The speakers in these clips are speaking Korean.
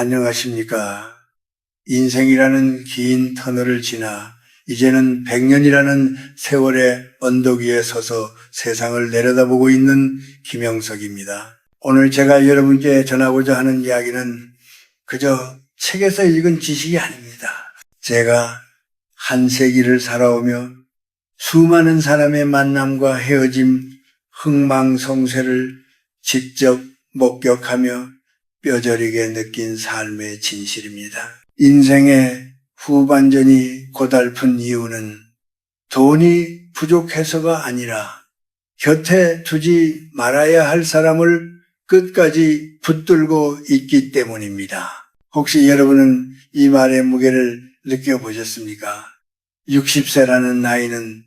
안녕하십니까. 인생이라는 긴 터널을 지나 이제는 100년이라는 세월의 언덕 위에 서서 세상을 내려다보고 있는 김영석입니다. 오늘 제가 여러분께 전하고자 하는 이야기는 그저 책에서 읽은 지식이 아닙니다. 제가 한 세기를 살아오며 수많은 사람의 만남과 헤어짐, 흥망성쇠를 직접 목격하며 뼈저리게 느낀 삶의 진실입니다. 인생의 후반전이 고달픈 이유는 돈이 부족해서가 아니라 곁에 두지 말아야 할 사람을 끝까지 붙들고 있기 때문입니다. 혹시 여러분은 이 말의 무게를 느껴보셨습니까? 60세라는 나이는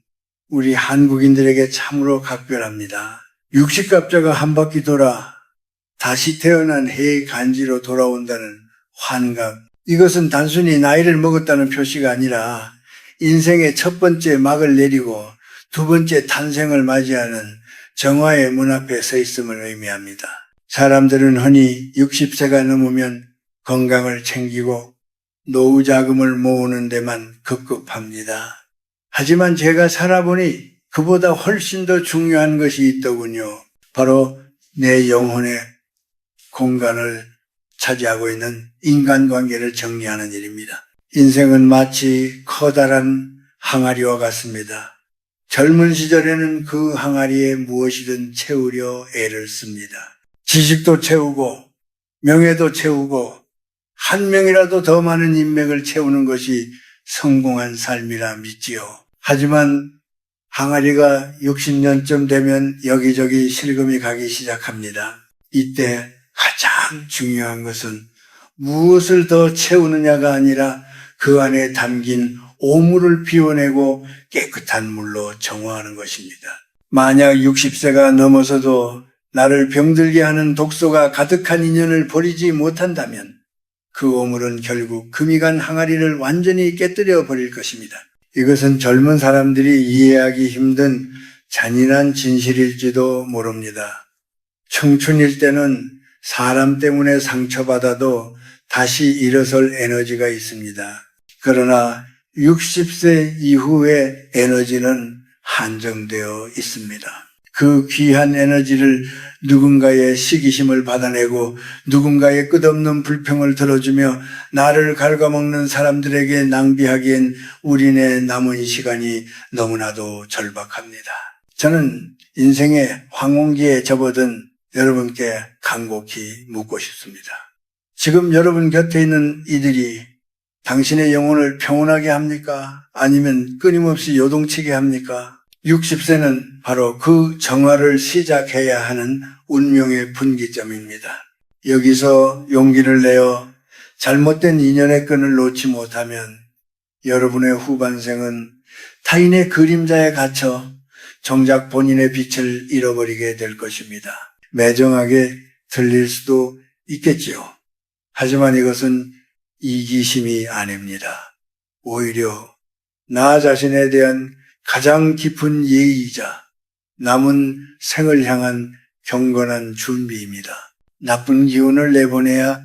우리 한국인들에게 참으로 각별합니다. 60갑자가 한 바퀴 돌아 다시 태어난 해의 간지로 돌아온다는 환각. 이것은 단순히 나이를 먹었다는 표시가 아니라 인생의 첫 번째 막을 내리고 두 번째 탄생을 맞이하는 정화의 문 앞에 서 있음을 의미합니다. 사람들은 흔히 60세가 넘으면 건강을 챙기고 노후 자금을 모으는 데만 급급합니다. 하지만 제가 살아보니 그보다 훨씬 더 중요한 것이 있더군요. 바로 내 영혼의 공간을 차지하고 있는 인간관계를 정리하는 일입니다. 인생은 마치 커다란 항아리와 같습니다. 젊은 시절에는 그 항아리에 무엇이든 채우려 애를 씁니다. 지식도 채우고 명예도 채우고 한 명이라도 더 많은 인맥을 채우는 것이 성공한 삶이라 믿지요. 하지만 항아리가 60년쯤 되면 여기저기 실금이 가기 시작합니다. 이때 가장 중요한 것은 무엇을 더 채우느냐가 아니라 그 안에 담긴 오물을 비워내고 깨끗한 물로 정화하는 것입니다. 만약 60세가 넘어서도 나를 병들게 하는 독소가 가득한 인연을 버리지 못한다면 그 오물은 결국 금이 간 항아리를 완전히 깨뜨려 버릴 것입니다. 이것은 젊은 사람들이 이해하기 힘든 잔인한 진실일지도 모릅니다. 청춘일 때는 사람 때문에 상처받아도 다시 일어설 에너지가 있습니다. 그러나 60세 이후의 에너지는 한정되어 있습니다. 그 귀한 에너지를 누군가의 시기심을 받아내고 누군가의 끝없는 불평을 들어주며 나를 갉아먹는 사람들에게 낭비하기엔 우리네 남은 시간이 너무나도 절박합니다. 저는 인생의 황혼기에 접어든 여러분께 간곡히 묻고 싶습니다. 지금 여러분 곁에 있는 이들이 당신의 영혼을 평온하게 합니까? 아니면 끊임없이 요동치게 합니까? 60세는 바로 그 정화를 시작해야 하는 운명의 분기점입니다. 여기서 용기를 내어 잘못된 인연의 끈을 놓지 못하면 여러분의 후반생은 타인의 그림자에 갇혀 정작 본인의 빛을 잃어버리게 될 것입니다. 매정하게 들릴 수도 있겠지요. 하지만 이것은 이기심이 아닙니다. 오히려 나 자신에 대한 가장 깊은 예의이자 남은 생을 향한 경건한 준비입니다. 나쁜 기운을 내보내야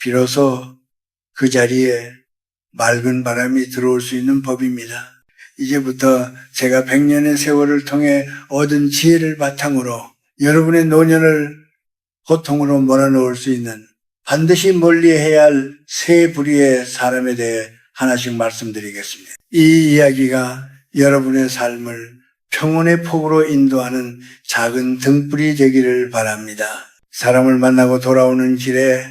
비로소 그 자리에 맑은 바람이 들어올 수 있는 법입니다. 이제부터 제가 100년의 세월을 통해 얻은 지혜를 바탕으로 여러분의 노년을 고통으로 몰아넣을 수 있는 반드시 멀리해야 할 세 부류의 사람에 대해 하나씩 말씀드리겠습니다. 이 이야기가 여러분의 삶을 평온의 폭으로 인도하는 작은 등불이 되기를 바랍니다. 사람을 만나고 돌아오는 길에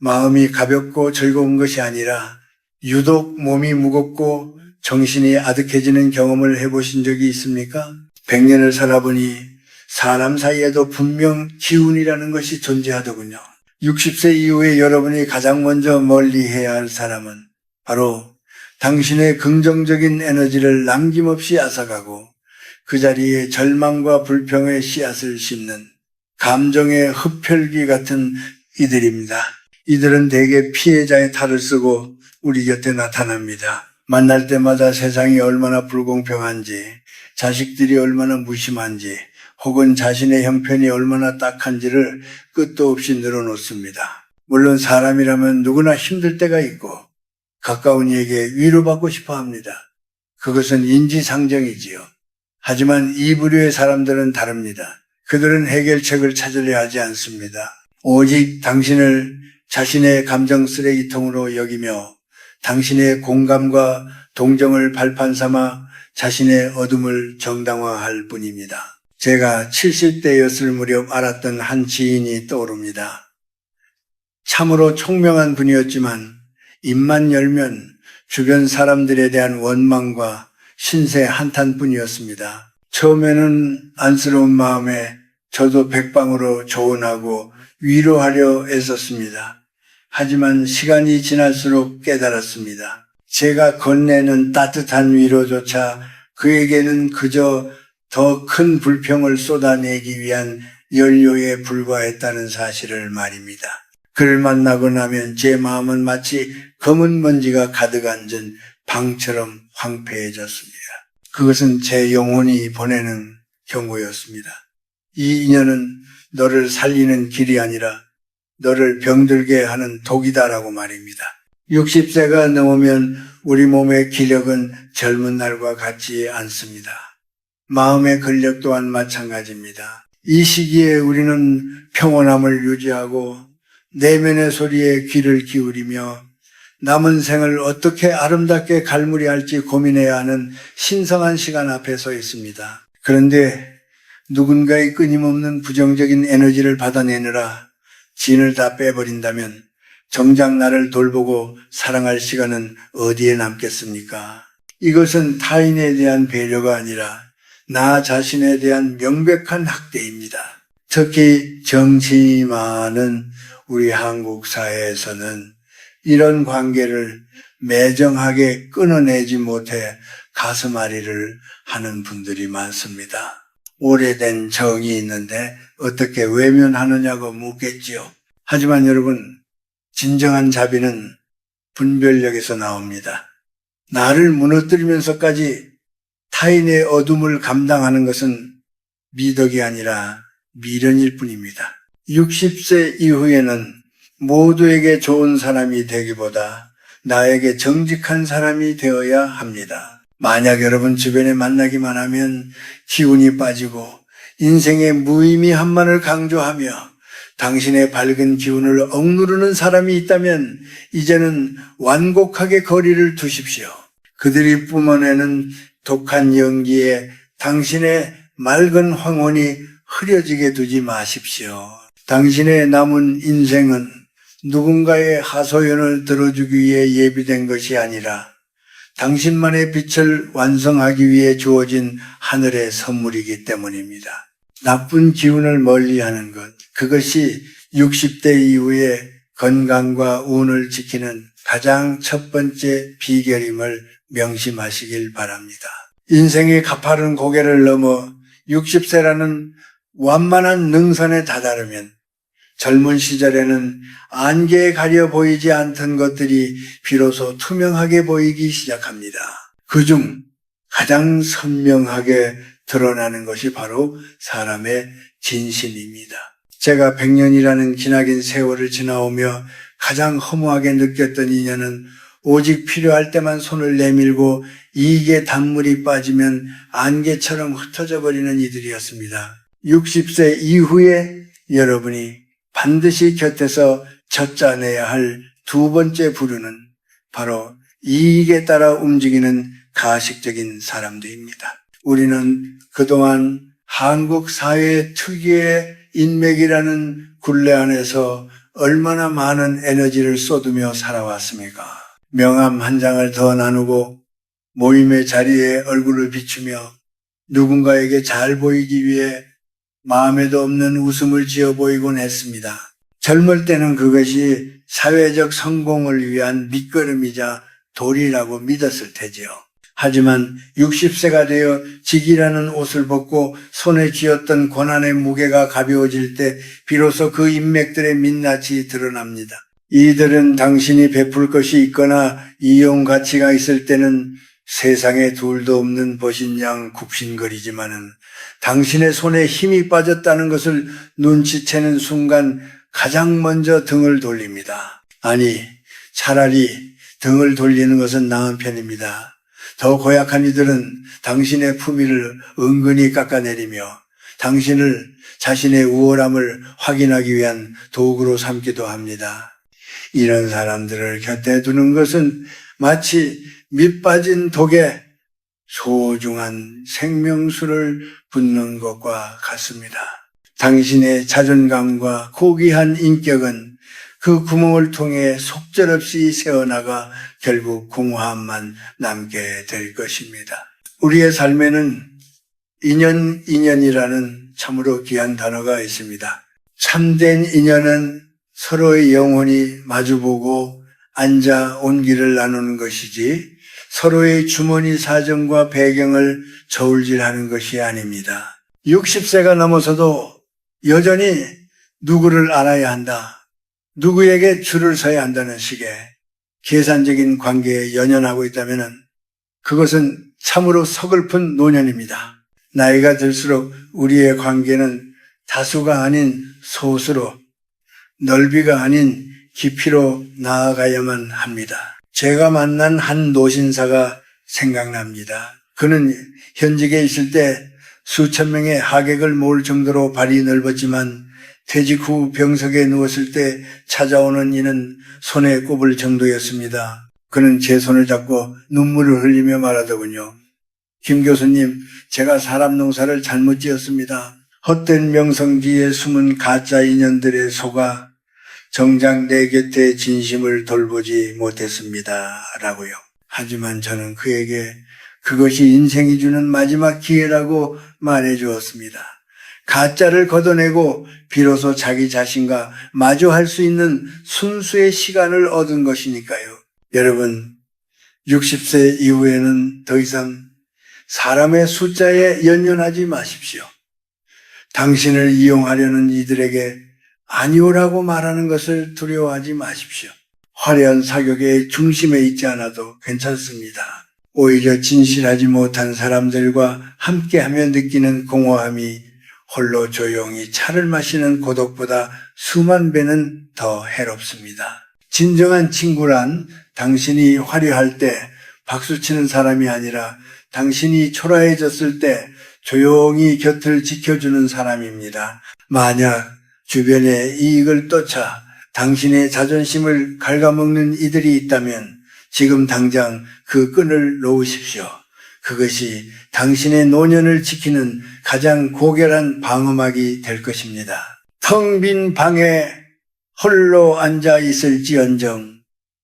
마음이 가볍고 즐거운 것이 아니라 유독 몸이 무겁고 정신이 아득해지는 경험을 해보신 적이 있습니까? 100년을 살아보니 사람 사이에도 분명 기운이라는 것이 존재하더군요. 60세 이후에 여러분이 가장 먼저 멀리 해야 할 사람은 바로 당신의 긍정적인 에너지를 남김없이 앗아가고 그 자리에 절망과 불평의 씨앗을 심는 감정의 흡혈귀 같은 이들입니다. 이들은 대개 피해자의 탈을 쓰고 우리 곁에 나타납니다. 만날 때마다 세상이 얼마나 불공평한지, 자식들이 얼마나 무심한지, 혹은 자신의 형편이 얼마나 딱한지를 끝도 없이 늘어놓습니다. 물론 사람이라면 누구나 힘들 때가 있고 가까운 이에게 위로받고 싶어 합니다. 그것은 인지상정이지요. 하지만 이 부류의 사람들은 다릅니다. 그들은 해결책을 찾으려 하지 않습니다. 오직 당신을 자신의 감정 쓰레기통으로 여기며 당신의 공감과 동정을 발판 삼아 자신의 어둠을 정당화할 뿐입니다. 제가 70대였을 무렵 알았던 한 지인이 떠오릅니다. 참으로 총명한 분이었지만 입만 열면 주변 사람들에 대한 원망과 신세 한탄뿐이었습니다. 처음에는 안쓰러운 마음에 저도 백방으로 조언하고 위로하려 애썼습니다. 하지만 시간이 지날수록 깨달았습니다. 제가 건네는 따뜻한 위로조차 그에게는 그저 더 큰 불평을 쏟아내기 위한 연료에 불과했다는 사실을 말입니다. 그를 만나고 나면 제 마음은 마치 검은 먼지가 가득 앉은 방처럼 황폐해졌습니다. 그것은 제 영혼이 보내는 경고였습니다. 이 인연은 너를 살리는 길이 아니라 너를 병들게 하는 독이다라고 말입니다. 60세가 넘으면 우리 몸의 기력은 젊은 날과 같지 않습니다. 마음의 근력 또한 마찬가지입니다. 이 시기에 우리는 평온함을 유지하고 내면의 소리에 귀를 기울이며 남은 생을 어떻게 아름답게 갈무리할지 고민해야 하는 신성한 시간 앞에 서 있습니다. 그런데 누군가의 끊임없는 부정적인 에너지를 받아내느라 진을 다 빼버린다면 정작 나를 돌보고 사랑할 시간은 어디에 남겠습니까? 이것은 타인에 대한 배려가 아니라 나 자신에 대한 명백한 학대입니다. 특히 정치 많은 우리 한국 사회에서는 이런 관계를 매정하게 끊어내지 못해 가슴앓이를 하는 분들이 많습니다. 오래된 정이 있는데 어떻게 외면하느냐고 묻겠지요. 하지만 여러분, 진정한 자비는 분별력에서 나옵니다. 나를 무너뜨리면서까지 타인의 어둠을 감당하는 것은 미덕이 아니라 미련일 뿐입니다. 60세 이후에는 모두에게 좋은 사람이 되기보다 나에게 정직한 사람이 되어야 합니다. 만약 여러분 주변에 만나기만 하면 기운이 빠지고 인생의 무의미함만을 강조하며 당신의 밝은 기운을 억누르는 사람이 있다면 이제는 완곡하게 거리를 두십시오. 그들이 뿜어내는 독한 연기에 당신의 맑은 황혼이 흐려지게 두지 마십시오. 당신의 남은 인생은 누군가의 하소연을 들어주기 위해 예비된 것이 아니라 당신만의 빛을 완성하기 위해 주어진 하늘의 선물이기 때문입니다. 나쁜 기운을 멀리 하는 것, 그것이 60대 이후에 건강과 운을 지키는 가장 첫 번째 비결임을 명심하시길 바랍니다. 인생의 가파른 고개를 넘어 60세라는 완만한 능선에 다다르면 젊은 시절에는 안개에 가려 보이지 않던 것들이 비로소 투명하게 보이기 시작합니다. 그중 가장 선명하게 드러나는 것이 바로 사람의 진심입니다. 제가 100년이라는 기나긴 세월을 지나오며 가장 허무하게 느꼈던 인연은 오직 필요할 때만 손을 내밀고 이익의 단물이 빠지면 안개처럼 흩어져 버리는 이들이었습니다. 60세 이후에 여러분이 반드시 곁에서 젖자내야 할 두 번째 부류는 바로 이익에 따라 움직이는 가식적인 사람들입니다. 우리는 그동안 한국 사회 특유의 인맥이라는 굴레 안에서 얼마나 많은 에너지를 쏟으며 살아왔습니까? 명함 한 장을 더 나누고 모임의 자리에 얼굴을 비추며 누군가에게 잘 보이기 위해 마음에도 없는 웃음을 지어 보이곤 했습니다. 젊을 때는 그것이 사회적 성공을 위한 밑거름이자 도리라고 믿었을 테지요. 하지만 60세가 되어 직이라는 옷을 벗고 손에 쥐었던 고난의 무게가 가벼워질 때 비로소 그 인맥들의 민낯이 드러납니다. 이들은 당신이 베풀 것이 있거나 이용 가치가 있을 때는 세상에 둘도 없는 벗인 양 굽신거리지만은 당신의 손에 힘이 빠졌다는 것을 눈치채는 순간 가장 먼저 등을 돌립니다. 아니, 차라리 등을 돌리는 것은 나은 편입니다. 더 고약한 이들은 당신의 품위를 은근히 깎아내리며 당신을 자신의 우월함을 확인하기 위한 도구로 삼기도 합니다. 이런 사람들을 곁에 두는 것은 마치 밑 빠진 독에 소중한 생명수를 붓는 것과 같습니다. 당신의 자존감과 고귀한 인격은 그 구멍을 통해 속절없이 새어나가 결국 공허함만 남게 될 것입니다. 우리의 삶에는 인연, 인연이라는 참으로 귀한 단어가 있습니다. 참된 인연은 서로의 영혼이 마주보고 앉아 온기를 나누는 것이지 서로의 주머니 사정과 배경을 저울질하는 것이 아닙니다. 60세가 넘어서도 여전히 누구를 알아야 한다. 누구에게 줄을 서야 한다는 식의 계산적인 관계에 연연하고 있다면 그것은 참으로 서글픈 노년입니다. 나이가 들수록 우리의 관계는 다수가 아닌 소수로 넓이가 아닌 깊이로 나아가야만 합니다. 제가 만난 한 노신사가 생각납니다. 그는 현직에 있을 때 수천 명의 하객을 모을 정도로 발이 넓었지만 퇴직 후 병석에 누웠을 때 찾아오는 이는 손에 꼽을 정도였습니다. 그는 제 손을 잡고 눈물을 흘리며 말하더군요. 김 교수님, 제가 사람 농사를 잘못 지었습니다. 헛된 명성지에 숨은 가짜 인연들의 속아 정작 내 곁에 진심을 돌보지 못했습니다. 라고요. 하지만 저는 그에게 그것이 인생이 주는 마지막 기회라고 말해 주었습니다. 가짜를 걷어내고 비로소 자기 자신과 마주할 수 있는 순수의 시간을 얻은 것이니까요. 여러분, 60세 이후에는 더 이상 사람의 숫자에 연연하지 마십시오. 당신을 이용하려는 이들에게 아니오라고 말하는 것을 두려워하지 마십시오. 화려한 사격의 중심에 있지 않아도 괜찮습니다. 오히려 진실하지 못한 사람들과 함께하며 느끼는 공허함이 홀로 조용히 차를 마시는 고독보다 수만 배는 더 해롭습니다. 진정한 친구란 당신이 화려할 때 박수치는 사람이 아니라 당신이 초라해졌을 때 조용히 곁을 지켜주는 사람입니다. 만약 주변의 이익을 쫓아 당신의 자존심을 갉아먹는 이들이 있다면 지금 당장 그 끈을 놓으십시오. 그것이 당신의 노년을 지키는 가장 고결한 방어막이 될 것입니다. 텅 빈 방에 홀로 앉아 있을지언정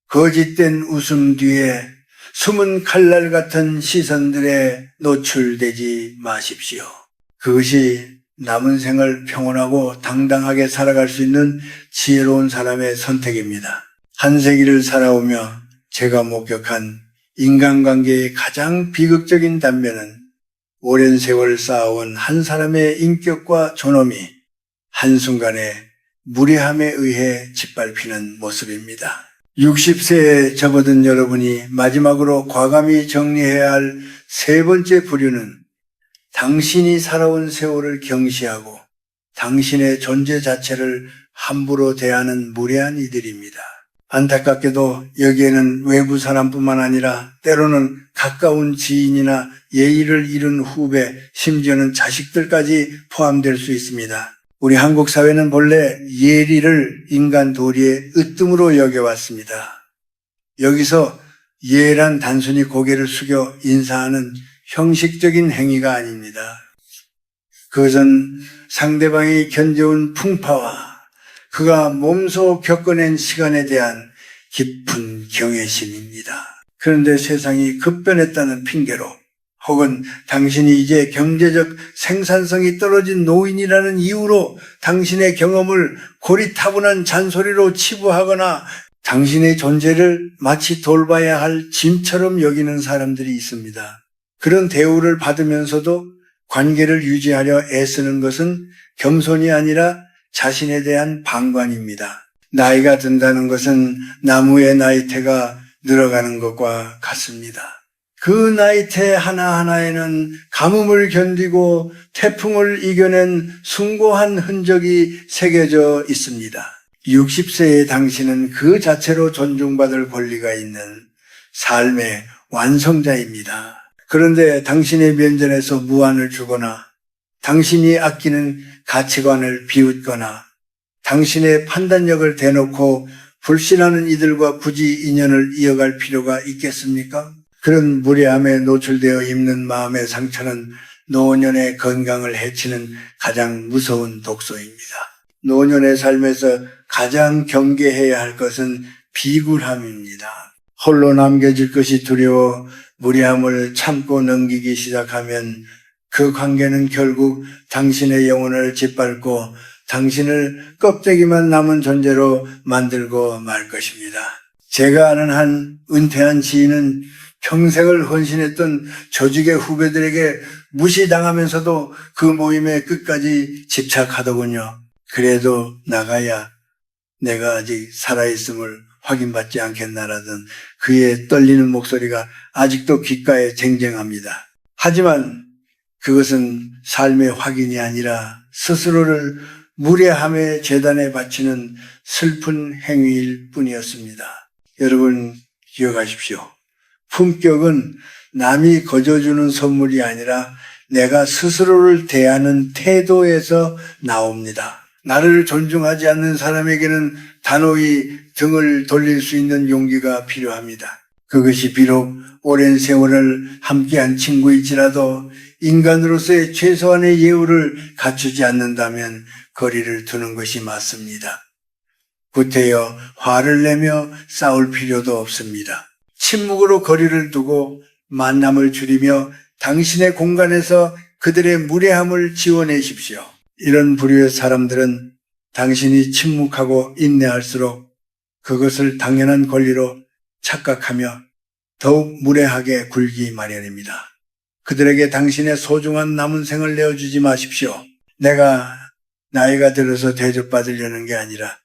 거짓된 웃음 뒤에 숨은 칼날 같은 시선들에 노출되지 마십시오. 그것이 남은 생을 평온하고 당당하게 살아갈 수 있는 지혜로운 사람의 선택입니다. 한 세기를 살아오며 제가 목격한 인간관계의 가장 비극적인 단면은 오랜 세월 쌓아온 한 사람의 인격과 존엄이 한순간에 무례함에 의해 짓밟히는 모습입니다. 60세에 접어든 여러분이 마지막으로 과감히 정리해야 할 세 번째 부류는 당신이 살아온 세월을 경시하고 당신의 존재 자체를 함부로 대하는 무례한 이들입니다. 안타깝게도 여기에는 외부 사람뿐만 아니라 때로는 가까운 지인이나 예의를 잃은 후배, 심지어는 자식들까지 포함될 수 있습니다. 우리 한국 사회는 본래 예리를 인간 도리의 으뜸으로 여겨왔습니다. 여기서 예란 단순히 고개를 숙여 인사하는 형식적인 행위가 아닙니다. 그것은 상대방이 견뎌온 풍파와 그가 몸소 겪어낸 시간에 대한 깊은 경외심입니다. 그런데 세상이 급변했다는 핑계로 혹은 당신이 이제 경제적 생산성이 떨어진 노인이라는 이유로 당신의 경험을 고리타분한 잔소리로 치부하거나 당신의 존재를 마치 돌봐야 할 짐처럼 여기는 사람들이 있습니다. 그런 대우를 받으면서도 관계를 유지하려 애쓰는 것은 겸손이 아니라 자신에 대한 방관입니다. 나이가 든다는 것은 나무의 나이테가 늘어가는 것과 같습니다. 그 나이테 하나하나에는 가뭄을 견디고 태풍을 이겨낸 숭고한 흔적이 새겨져 있습니다. 60세의 당신은 그 자체로 존중받을 권리가 있는 삶의 완성자입니다. 그런데 당신의 면전에서 무안을 주거나 당신이 아끼는 가치관을 비웃거나 당신의 판단력을 대놓고 불신하는 이들과 굳이 인연을 이어갈 필요가 있겠습니까? 그런 무례함에 노출되어 입는 마음의 상처는 노년의 건강을 해치는 가장 무서운 독소입니다. 노년의 삶에서 가장 경계해야 할 것은 비굴함입니다. 홀로 남겨질 것이 두려워 무례함을 참고 넘기기 시작하면 그 관계는 결국 당신의 영혼을 짓밟고 당신을 껍데기만 남은 존재로 만들고 말 것입니다. 제가 아는 한 은퇴한 지인은 평생을 헌신했던 조직의 후배들에게 무시당하면서도 그 모임에 끝까지 집착하더군요. 그래도 나가야 내가 아직 살아있음을 확인받지 않겠나라던 그의 떨리는 목소리가 아직도 귓가에 쟁쟁합니다. 하지만 그것은 삶의 확인이 아니라 스스로를 무례함의 재단에 바치는 슬픈 행위일 뿐이었습니다. 여러분 기억하십시오. 품격은 남이 거저주는 선물이 아니라 내가 스스로를 대하는 태도에서 나옵니다. 나를 존중하지 않는 사람에게는 단호히 등을 돌릴 수 있는 용기가 필요합니다. 그것이 비록 오랜 세월을 함께한 친구일지라도 인간으로서의 최소한의 예우를 갖추지 않는다면 거리를 두는 것이 맞습니다. 구태여 화를 내며 싸울 필요도 없습니다. 침묵으로 거리를 두고 만남을 줄이며 당신의 공간에서 그들의 무례함을 지워내십시오. 이런 부류의 사람들은 당신이 침묵하고 인내할수록 그것을 당연한 권리로 착각하며 더욱 무례하게 굴기 마련입니다. 그들에게 당신의 소중한 남은 생을 내어주지 마십시오. 내가 나이가 들어서 대접받으려는 게 아니라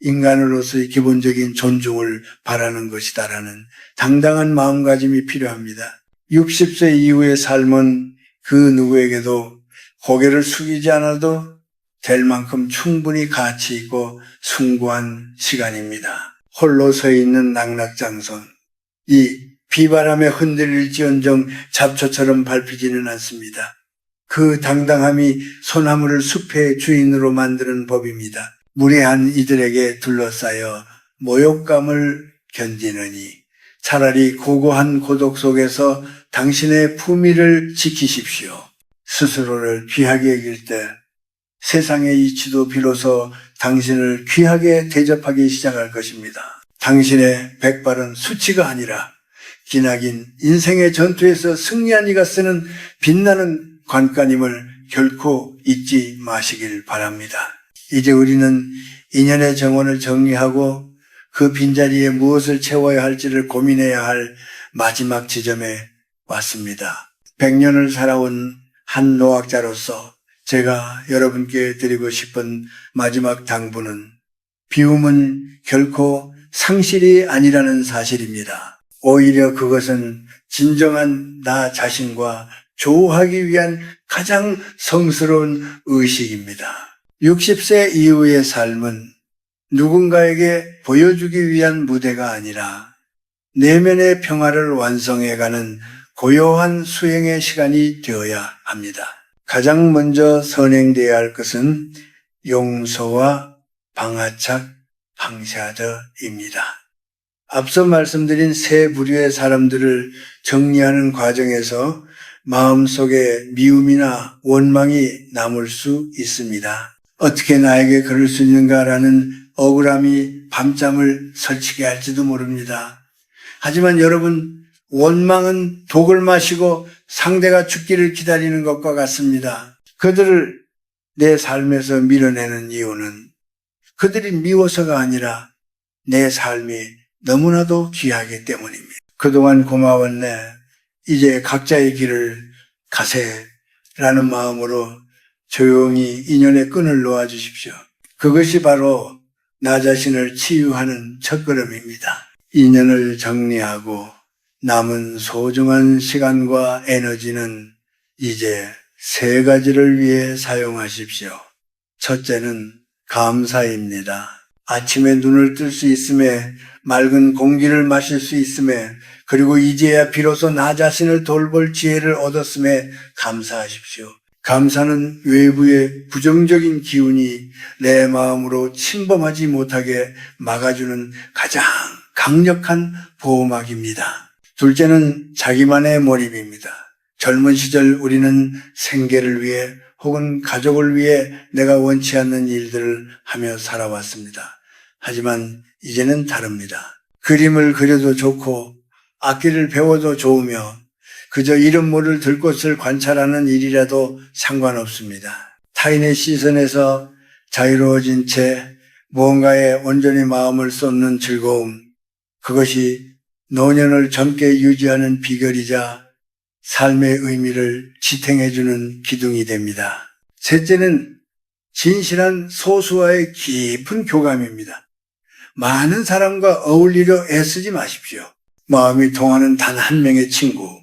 인간으로서의 기본적인 존중을 바라는 것이다라는 당당한 마음가짐이 필요합니다. 60세 이후의 삶은 그 누구에게도 고개를 숙이지 않아도 될 만큼 충분히 가치 있고 숭고한 시간입니다. 홀로 서 있는 낙낙장손. 이 비바람에 흔들릴지언정 잡초처럼 밟히지는 않습니다. 그 당당함이 소나무를 숲의 주인으로 만드는 법입니다. 무례한 이들에게 둘러싸여 모욕감을 견디느니 차라리 고고한 고독 속에서 당신의 품위를 지키십시오. 스스로를 귀하게 여길 때 세상의 이치도 비로소 당신을 귀하게 대접하기 시작할 것입니다. 당신의 백발은 수치가 아니라 기나긴 인생의 전투에서 승리한 이가 쓰는 빛나는 관관임을 결코 잊지 마시길 바랍니다. 이제 우리는 인연의 정원을 정리하고 그 빈자리에 무엇을 채워야 할지를 고민해야 할 마지막 지점에 왔습니다. 100년을 살아온 한 노학자로서 제가 여러분께 드리고 싶은 마지막 당부는 비움은 결코 상실이 아니라는 사실입니다. 오히려 그것은 진정한 나 자신과 조우하기 위한 가장 성스러운 의식입니다. 60세 이후의 삶은 누군가에게 보여주기 위한 무대가 아니라 내면의 평화를 완성해가는 고요한 수행의 시간이 되어야 합니다. 가장 먼저 선행되어야 할 것은 용서와 방아착, 방샤드입니다. 앞서 말씀드린 세 부류의 사람들을 정리하는 과정에서 마음속에 미움이나 원망이 남을 수 있습니다. 어떻게 나에게 그럴 수 있는가라는 억울함이 밤잠을 설치게 할지도 모릅니다. 하지만 여러분, 원망은 독을 마시고 상대가 죽기를 기다리는 것과 같습니다. 그들을 내 삶에서 밀어내는 이유는 그들이 미워서가 아니라 내 삶이 너무나도 귀하기 때문입니다. 그동안 고마웠네. 이제 각자의 길을 가세 라는 마음으로 조용히 인연의 끈을 놓아 주십시오. 그것이 바로 나 자신을 치유하는 첫걸음입니다. 인연을 정리하고 남은 소중한 시간과 에너지는 이제 세 가지를 위해 사용하십시오. 첫째는 감사입니다. 아침에 눈을 뜰 수 있음에 맑은 공기를 마실 수 있음에 그리고 이제야 비로소 나 자신을 돌볼 지혜를 얻었음에 감사하십시오. 감사는 외부의 부정적인 기운이 내 마음으로 침범하지 못하게 막아주는 가장 강력한 보호막입니다. 둘째는 자기만의 몰입입니다. 젊은 시절 우리는 생계를 위해 혹은 가족을 위해 내가 원치 않는 일들을 하며 살아왔습니다. 하지만 이제는 다릅니다. 그림을 그려도 좋고 악기를 배워도 좋으며 그저 이름 모를 들꽃을 관찰하는 일이라도 상관없습니다. 타인의 시선에서 자유로워진 채 무언가에 온전히 마음을 쏟는 즐거움, 그것이 노년을 젊게 유지하는 비결이자 삶의 의미를 지탱해주는 기둥이 됩니다. 셋째는 진실한 소수와의 깊은 교감입니다. 많은 사람과 어울리려 애쓰지 마십시오. 마음이 통하는 단 한 명의 친구,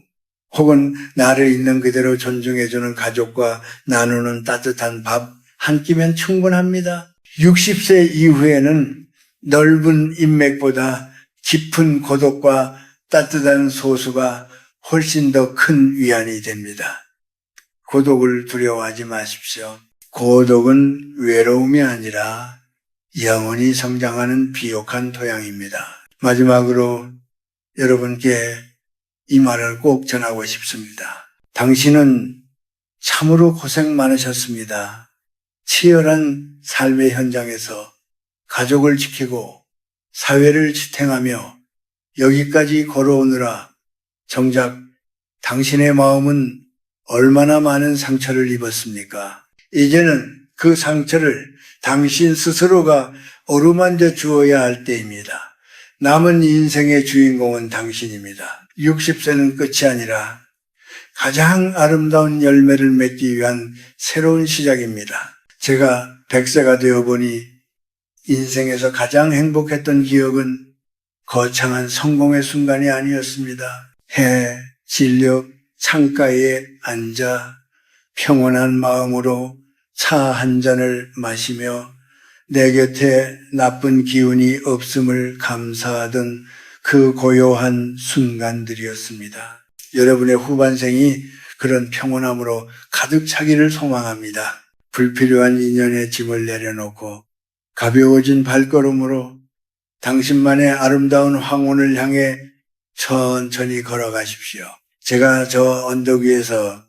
혹은 나를 있는 그대로 존중해주는 가족과 나누는 따뜻한 밥 한 끼면 충분합니다. 60세 이후에는 넓은 인맥보다 깊은 고독과 따뜻한 소수가 훨씬 더 큰 위안이 됩니다. 고독을 두려워하지 마십시오. 고독은 외로움이 아니라 영원히 성장하는 비옥한 토양입니다. 마지막으로 여러분께 이 말을 꼭 전하고 싶습니다. 당신은 참으로 고생 많으셨습니다. 치열한 삶의 현장에서 가족을 지키고 사회를 지탱하며 여기까지 걸어오느라 정작 당신의 마음은 얼마나 많은 상처를 입었습니까? 이제는 그 상처를 당신 스스로가 어루만져 주어야 할 때입니다. 남은 인생의 주인공은 당신입니다. 60세는 끝이 아니라 가장 아름다운 열매를 맺기 위한 새로운 시작입니다. 제가 100세가 되어 보니 인생에서 가장 행복했던 기억은 거창한 성공의 순간이 아니었습니다. 해, 진력, 창가에 앉아 평온한 마음으로 차 한 잔을 마시며 내 곁에 나쁜 기운이 없음을 감사하던 그 고요한 순간들이었습니다. 여러분의 후반생이 그런 평온함으로 가득 차기를 소망합니다. 불필요한 인연의 짐을 내려놓고 가벼워진 발걸음으로 당신만의 아름다운 황혼을 향해 천천히 걸어가십시오. 제가 저 언덕 위에서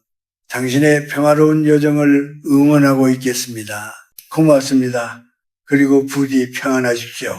당신의 평화로운 여정을 응원하고 있겠습니다. 고맙습니다. 그리고 부디 평안하십시오.